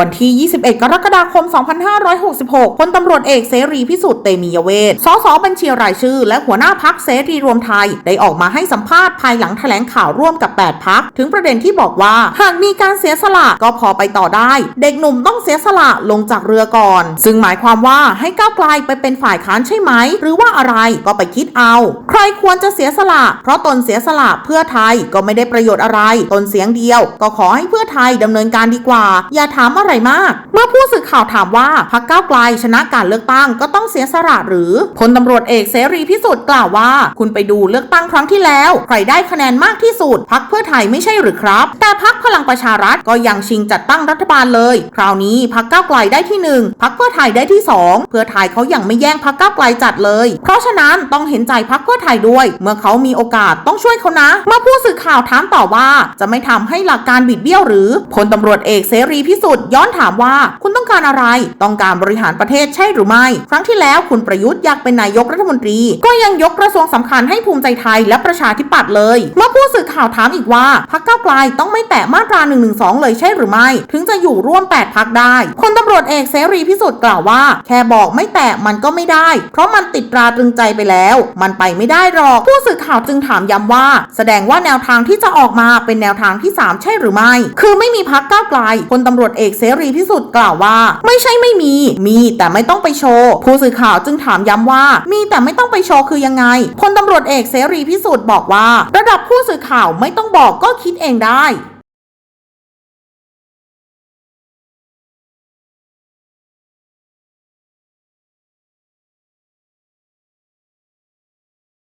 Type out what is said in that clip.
วันที่ 21 กรกฎาคม 2566 พลตำรวจเอกเสรีพิสุทธิ์เตมียเวทสสบัญชีรายชื่อ และหัวหน้าพักเสรีรวมไทย ได้ออกมาให้สัมภาษณ์ภายหลังแถลงข่าวร่วมกับ 8 พัก ถึงประเด็นที่บอกว่า หากมีการเสียสละก็พอไปต่อได้ เด็กหนุ่มต้องเสียสละลงจากเรือก่อน ซึ่งหมายความว่าให้ก้าวไกลไปเป็นฝ่ายค้านใช่ไหม หรือว่าอะไรก็ไปคิดเอา ใครควรจะเสียสละ เพราะตนเสียสละเพื่อไทยก็ไม่ได้ประโยชน์อะไร ตนเสียงเดียว ก็ขอให้เพื่อไทยดำเนินการดีกว่า อย่าถามอะไรมาก เมื่อผู้สื่อข่าวถามว่าพรรคก้าวไกลชนะการเลือกตั้งก็ต้องเสียสละหรือพลตำรวจเอกเสรีพิสุทธิ์กล่าวว่า คุณไปดูเลือกตั้งครั้งที่แล้ว ใครได้คะแนนมากที่สุดพรรคเพื่อไทยไม่ใช่หรือครับ แต่พรรค ลังประชารัฐก็ยังชิงจัดตั้งรัฐบาลเลย คราวนี้พรรคก้าวไกลได้ที่หนึ่งพรรคเพื่อไทยได้ที่สองเพื่อไทยเขายังไม่แย่งพรรคก้าวไกลจัดเลย เพราะฉะนั้นต้องเห็นใจพรรคเพื่อไทยด้วย เมื่อเขามีโอกาสต้องช่วยเขานะเมื่อผู้สื่อข่าวถามต่อว่า จะไม่ทำให้หลักการบิดเบี้ยวหรือพลตำรวจเอกเสรีพิสุทธิ์ย้อนถามว่า คุณต้องการอะไร ต้องการบริหารประเทศใช่หรือไม่ ครั้งที่แล้วคุณประยุทธ์อยากเป็นนายกรัฐมนตรี ก็ยังยกกระทรวงสำคัญให้ภูมิใจไทยและประชาธิปัตย์เลย เมื่อผู้สื่อข่าวถามอีกว่าพรรคก้าวไกลต้องไม่แตะมาตรา1นึเลยใช่หรือไม่ ถึงจะอยู่ร่วม 8 พักได้พลตำรวจเอกเสรีพิสุทธิ์กล่าวว่า แค่บอกไม่แตะมันก็ไม่ได้ เพราะมันติดตราตรึงใจไปแล้ว มันไปไม่ได้หรอก ผู้สื่อข่าวจึงถามย้ำว่า แสดงว่าแนวทางที่จะออกมาเป็นแนวทางที่ 3 ใช่หรือไม่ คือไม่มีพักก้าวไกลพลตำรวจเอกเสรีพิสุทธิ์กล่าวว่า ไม่ใช่ไม่มี มีแต่ไม่ต้องไปโชว์ ผู้สื่อข่าวจึงถามย้ำว่า มีแต่ไม่ต้องไปโชว์คือยังไงพลตำรวจเอกเสรีพิสุทธิ์บอกว่า ระดับผู้สื่อข่าวไม่ต้องบอกก็คิดเองได้